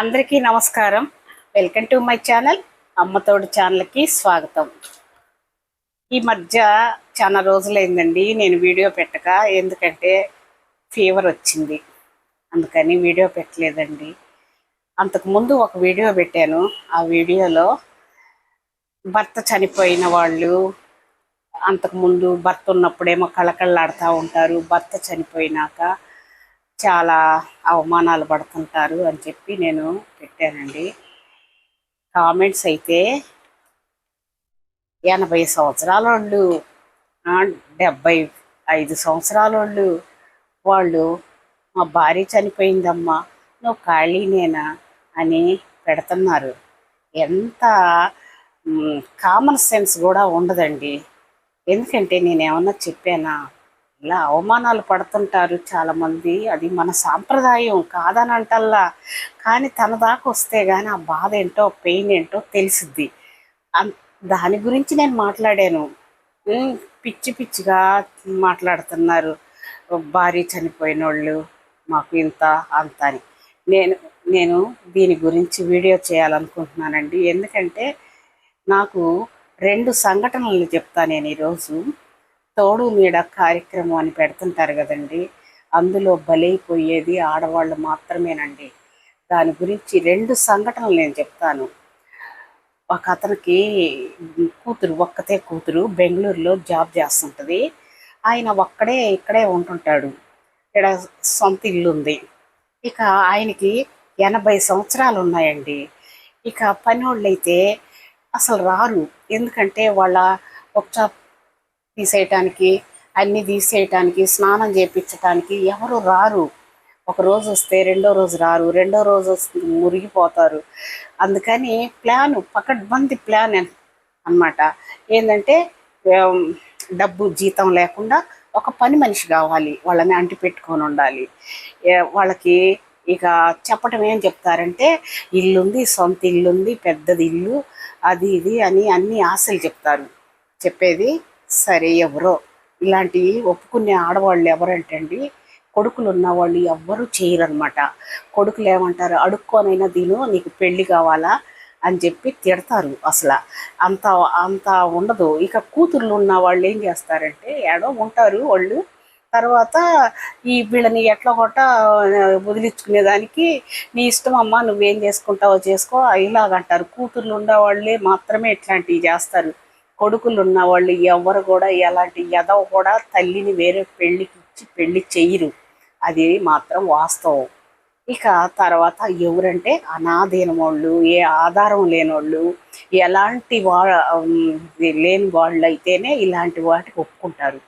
అందరికీ నమస్కారం. Welcome to my channel. అమ్మతోడు ఛానల్కి స్వాగతం. ఈ మధ్య చాలా రోజులైందండి. నేను వీడియో పెట్టక ఎందుకంటే ఫీవర్ వచ్చింది. అందుకని వీడియో పెట్టలేదండి. అంతకుముందు ఒక వీడియో పెట్టాను. ఆ వీడియోలో భర్త చనిపోయిన వాళ్ళు అంతకుముందు భర్త ఉన్నప్పుడేమో కళకళలాడుతూ ఉంటారు. భర్త చనిపోయినాక చాలా అవమానాలు పడుతుంటారు అని చెప్పి నేను పెట్టానండి. కామెంట్స్ అయితే ఎనభై సంవత్సరాల వాళ్ళు డెబ్బై ఐదు సంవత్సరాల వాళ్ళు వాళ్ళు మా భార్య చనిపోయిందమ్మా నువ్వు ఖాళీనేనా అని పెడుతున్నారు. ఎంత కామన్ సెన్స్ కూడా ఉండదండి. ఎందుకంటే నేనేమన్నా చెప్పానా? ఇలా అవమానాలు పడుతుంటారు చాలామంది. అది మన సాంప్రదాయం కాదని అంటల్లా. కానీ తన దాకా వస్తే కానీ ఆ బాధ ఏంటో పెయిన్ ఏంటో తెలిసిద్ది. దాని గురించి నేను మాట్లాడాను. పిచ్చి పిచ్చిగా మాట్లాడుతున్నారు. భార్య చనిపోయిన వాళ్ళు మాకు ఇంత అంత అని. నేను నేను దీని గురించి వీడియో చేయాలనుకుంటున్నానండి. ఎందుకంటే నాకు రెండు సంఘటనలు చెప్తా నేను ఈరోజు. తోడు నీడ కార్యక్రమం అని పెడుతుంటారు కదండి. అందులో బలైపోయేది ఆడవాళ్ళు మాత్రమేనండి. దాని గురించి రెండు సంఘటనలు నేను చెప్తాను. ఒక అతనికి కూతురు ఒక్కతే కూతురు బెంగళూరులో జాబ్ చేస్తుంటుంది. ఆయన ఒక్కడే ఇక్కడే ఉంటుంటాడు. ఇక్కడ సొంత ఇల్లు ఉంది. ఇక ఆయనకి ఎనభై సంవత్సరాలు ఉన్నాయండి. ఇక పని అయితే అసలు రారు. ఎందుకంటే వాళ్ళ ఒక తీసేయటానికి అన్ని తీసేయటానికి స్నానం చేపించటానికి ఎవరు రారు. ఒక రోజు వస్తే రెండో రోజు రారు రెండో రోజు వస్తే మురిగిపోతారు. అందుకని ప్లాన్ పకడ్బంది ప్లాన్ అన్నమాట. ఏంటంటే డబ్బు జీతం లేకుండా ఒక పని మనిషి కావాలి వాళ్ళని అంటి పెట్టుకొని ఉండాలి. వాళ్ళకి ఇక చెప్పటం ఏం చెప్తారంటే ఇల్లుంది సొంత ఇల్లుంది పెద్దది ఇల్లు అది ఇది అని అన్ని ఆశలు చెప్తారు. చెప్పేది సరే ఎవరో. ఇలాంటివి ఒప్పుకునే ఆడవాళ్ళు ఎవరంటండి కొడుకులు ఉన్నవాళ్ళు ఎవ్వరూ చేయరనమాట కొడుకులు ఏమంటారు అడుక్కోనైనా దీను నీకు పెళ్ళి కావాలా? అని చెప్పి తిడతారు అసలు. అంత అంత ఉండదు. ఇక కూతుర్లు ఉన్న వాళ్ళు ఏం చేస్తారంటే ఏడో ఉంటారు వాళ్ళు. తర్వాత ఈ వీళ్ళని ఎట్లా కొట్ట వదిలించుకునేదానికి నీ ఇష్టం అమ్మా నువ్వేం చేసుకుంటావో చేసుకో. ఇలాగంటారు కూతుర్లు ఉన్న వాళ్ళే మాత్రమే ఇట్లాంటివి చేస్తారు. కొడుకులు ఉన్న వాళ్ళు ఎవరు కూడా ఎలాంటి ఎదవ కూడా తల్లిని వేరే పెళ్ళికి ఇచ్చి పెళ్ళి చెయ్యరు అది మాత్రం వాస్తవం. ఇక తర్వాత ఎవరంటే అనాధీన వాళ్ళు ఏ ఆధారం లేనోళ్ళు ఎలాంటి వా లేని వాళ్ళు అయితేనే ఇలాంటి వాటికి ఒప్పుకుంటారు.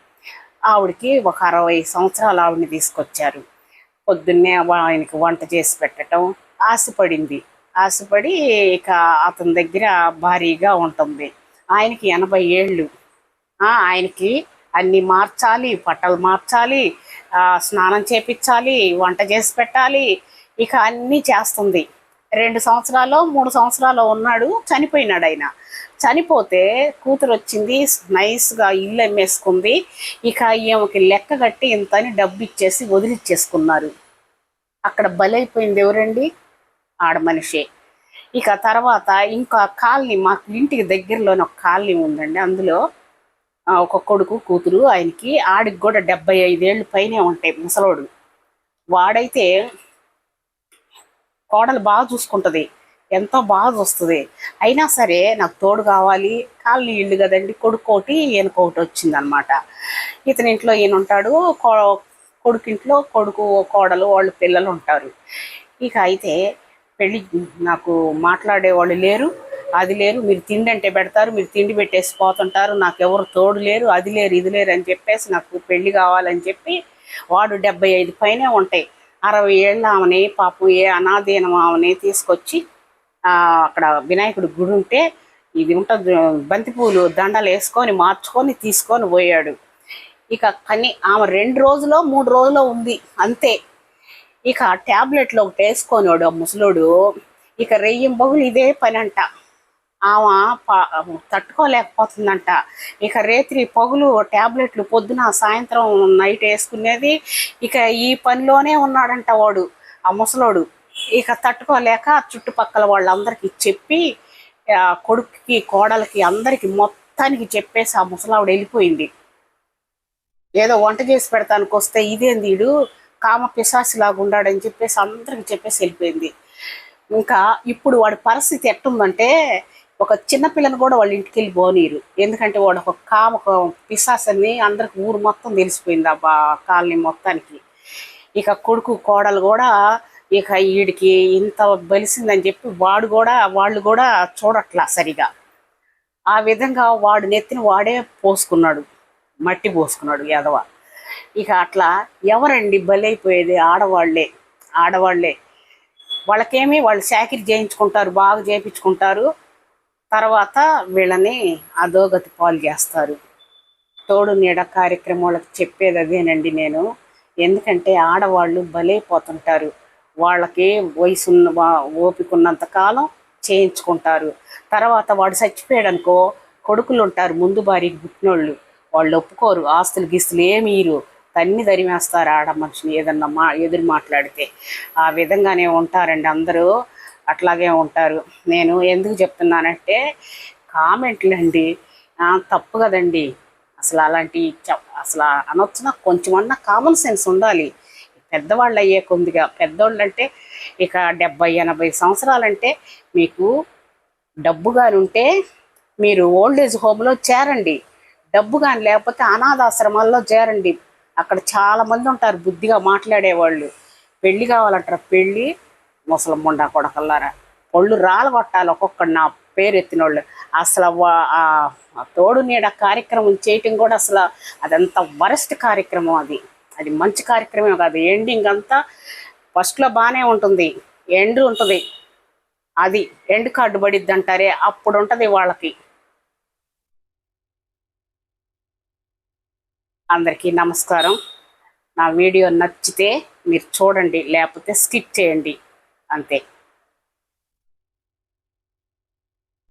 ఆవిడకి ఒక అరవై సంవత్సరాలు ఆవిడని తీసుకొచ్చారు. పొద్దున్నే ఆయనకి వంట చేసి పెట్టడం ఆశపడింది. ఆశపడి ఇక అతని దగ్గర భారీగా ఉంటుంది. ఆయనకి ఎనభై ఏళ్ళు. ఆయనకి అన్ని మార్చాలి బట్టలు మార్చాలి స్నానం చేపించాలి వంట చేసి పెట్టాలి. ఇక అన్నీ చేస్తుంది. రెండు సంవత్సరాలు మూడు సంవత్సరాలు ఉన్నాడు చనిపోయినాడు ఆయన. చనిపోతే కూతురు వచ్చింది నైస్గా ఇల్లు అమ్మేసుకుంది ఇక ఈమెకి లెక్క కట్టి ఇంత అని డబ్బు ఇచ్చేసి వదిలిచ్చేసుకున్నారు. అక్కడ బలైపోయింది ఎవరండి? ఆడ మనిషే ఇక తర్వాత ఇంకా కాలనీ మాకు ఇంటికి దగ్గరలోనే ఒక కాలనీ ఉందండి. అందులో ఒక కొడుకు కూతురు ఆయనకి ఆడికి కూడా డెబ్బై ఐదేళ్ళు పైనే ఉంటాయి ముసలోడు. వాడైతే కోడలు బాగా చూసుకుంటుంది ఎంతో బాగా చూస్తుంది. అయినా సరే నాకు తోడు కావాలి కాలనీ ఇల్లు కదండి కొడుకు ఒకటి ఈయనకొకటి వచ్చిందనమాట. ఇతని ఇంట్లో ఈయన ఉంటాడు కో- కొడుకింట్లో కొడుకు కోడలు వాళ్ళు పిల్లలు ఉంటారు. ఇక అయితే పెళ్ళి నాకు మాట్లాడే వాళ్ళు లేరు అది లేరు మీరు తిండి అంటే పెడతారు మీరు తిండి పెట్టేసి పోతుంటారు నాకు ఎవరు తోడు లేరు అది లేరు ఇది లేరు అని చెప్పేసి నాకు పెళ్ళి కావాలని చెప్పి వాడు డెబ్బై ఐదు పైనే ఉంటాయి. అరవై ఏళ్ళ ఆమెని పాపం ఏ అనాధీనం ఆమెని తీసుకొచ్చి అక్కడ వినాయకుడి గుడి ఉంటే ఇది ఉంటుంది బంతిపూలు దండలు వేసుకొని మార్చుకొని తీసుకొని పోయాడు. ఇక కానీ ఆమె రెండు రోజులో మూడు రోజులో ఉంది అంతే. ఇక ట్యాబ్లెట్లు ఒకటి వేసుకొనివాడు ఆ ముసలోడు. ఇక రెయ్యం బగులు ఇదే పని అంట ఆమె తట్టుకోలేకపోతుందంట. ఇక రేత్రి పగులు ట్యాబ్లెట్లు పొద్దున సాయంత్రం నైట్ వేసుకునేది. ఇక ఈ పనిలోనే ఉన్నాడంట వాడు ఆ ముసలోడు. ఇక తట్టుకోలేక చుట్టుపక్కల వాళ్ళందరికీ చెప్పి కొడుక్కి కొడుకుకి కోడలికి అందరికి మొత్తానికి చెప్పేసి ఆ ముసలావిడ వెళ్ళిపోయింది. ఏదో వంట చేసి పెడతానికి వస్తే ఇదేంది వీడు? కామ పిశాసిలాగా ఉన్నాడని చెప్పేసి అందరికి చెప్పేసి వెళ్ళిపోయింది. ఇంకా ఇప్పుడు వాడి పరిస్థితి ఎట్టుందంటే ఒక చిన్న పిల్లని కూడా వాళ్ళ ఇంటికి వెళ్ళి పోనీరు. ఎందుకంటే వాడు ఒక కామ ఒక పిశాసని అందరికి ఊరు మొత్తం తెలిసిపోయింది ఆ కాలనీ మొత్తానికి. ఇక కొడుకు కోడలు కూడా ఇక వీడికి ఇంత బలిసిందని చెప్పి వాడు కూడా వాళ్ళు కూడా చూడట్లా సరిగా. ఆ విధంగా వాడు నెత్తిని వాడే పోసుకున్నాడు. మట్టి పోసుకున్నాడు యాదవ. ఇక అట్లా ఎవరండి బలైపోయేది ఆడవాళ్ళే ఆడవాళ్ళే వాళ్ళకేమి వాళ్ళు సాకిరి చేయించుకుంటారు బాగా చేయించుకుంటారు తర్వాత వీళ్ళని అధోగతి పాలు చేస్తారు. తోడు నీడ కార్యక్రమం వాళ్ళకి చెప్పేది అదేనండి నేను. ఎందుకంటే ఆడవాళ్ళు బలైపోతుంటారు. వాళ్ళకి వయసు ఉన్న వా- ఓపిక కాలం చేయించుకుంటారు. తర్వాత వాడు చచ్చిపోయాడు అనుకో కొడుకులు ఉంటారు ముందు భార్యకి పుట్టినోళ్ళు. వాళ్ళు ఒప్పుకోరు ఆస్తులు గీస్తులు ఏమీరు తన్ని దరిమేస్తారు ఆడ మనిషిని ఏదన్నా మా ఎదురు మాట్లాడితే. ఆ విధంగానే ఉంటారండి అందరూ. అట్లాగే ఉంటారు. నేను ఎందుకు చెప్తున్నానంటే కామెంట్లు అండి తప్పు కదండి. అసలు అలాంటి అసలు అనొచ్చిన? కొంచెమన్నా కామన్ సెన్స్ ఉండాలి. పెద్దవాళ్ళు అయ్యే కొద్దిగా పెద్దోళ్ళు అంటే ఇక డెబ్బై ఎనభై సంవత్సరాలంటే మీకు డబ్బు ఉంటే మీరు ఓల్డ్ ఏజ్ హోమ్లో చేరండి. డబ్బు కానీ లేకపోతే అనాథాశ్రమాల్లో చేరండి. అక్కడ చాలా మంది ఉంటారు బుద్ధిగా మాట్లాడేవాళ్ళు. పెళ్ళి కావాలంటారు? పెళ్ళి ముసలమ్ముండా కొడకల్లారా? పళ్ళు ఒళ్ళు రాలగొట్టాలి ఒక్కొక్కడు నా పేరు ఎత్తిన వాళ్ళు అసలు ఆ ఆ తోడు నీడ కార్యక్రమం చేయటం కూడా అసలు అదంత వరస్ట్ కార్యక్రమం అది. అది మంచి కార్యక్రమం కాదు. ఎండింగ్ అంతా ఫస్ట్లో బాగానే ఉంటుంది. ఎండ్ ఉంటుంది. అది ఎండ్ కార్డు పడిద్ది అంటారే అప్పుడు ఉంటుంది వాళ్ళకి. అందరికీ నమస్కారం. నా వీడియో నచ్చితే మీరు చూడండి లేకపోతే స్కిప్ చేయండి. అంతే.